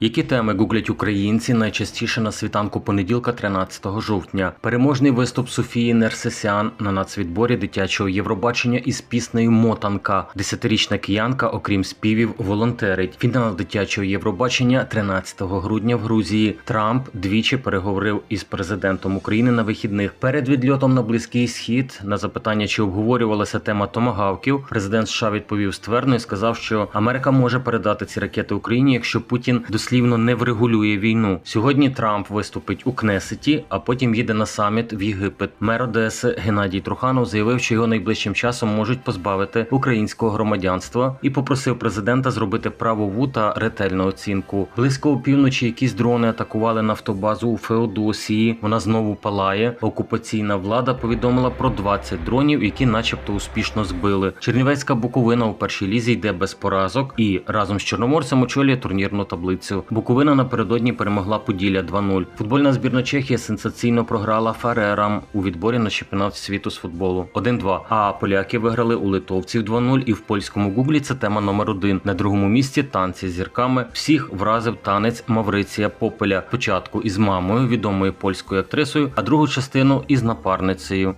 Які теми гуглять українці найчастіше на світанку понеділка, 13 жовтня? Переможний виступ Софії Нерсесян на нацвідборі дитячого Євробачення із піснею Мотанка. Десятирічна киянка, окрім співів, волонтерить. Фінал дитячого Євробачення 13 грудня в Грузії. Трамп двічі переговорив із президентом України на вихідних. Перед відльотом на близький схід на запитання, чи обговорювалася тема томагавків, президент США відповів ствердно і сказав, що Америка може передати ці ракети Україні, якщо Путін дослівно не врегулює війну. Сьогодні Трамп виступить у Кнесеті, а потім їде на саміт в Єгипет. Мер Одеси Геннадій Труханов заявив, що його найближчим часом можуть позбавити українського громадянства і попросив президента зробити правову та ретельну оцінку. Близько опівночі якісь дрони атакували нафтобазу у Феодосії. Вона знову палає. Окупаційна влада повідомила про 20 дронів, які, начебто, успішно збили. Чернівецька Буковина у першій лізі йде без поразок і разом з Чорноморцем очолює турнірну таблицю. Буковина напередодні перемогла Поділля 2-0. Футбольна збірна Чехії сенсаційно програла Фарерам у відборі на чемпіонат світу з футболу 1-2. А поляки виграли у литовців 2-0 і в польському гуглі це тема номер один. На другому місці танці з зірками. Всіх вразив танець Мавриція Попеля. Спочатку із мамою, відомою польською актрисою, а другу частину із напарницею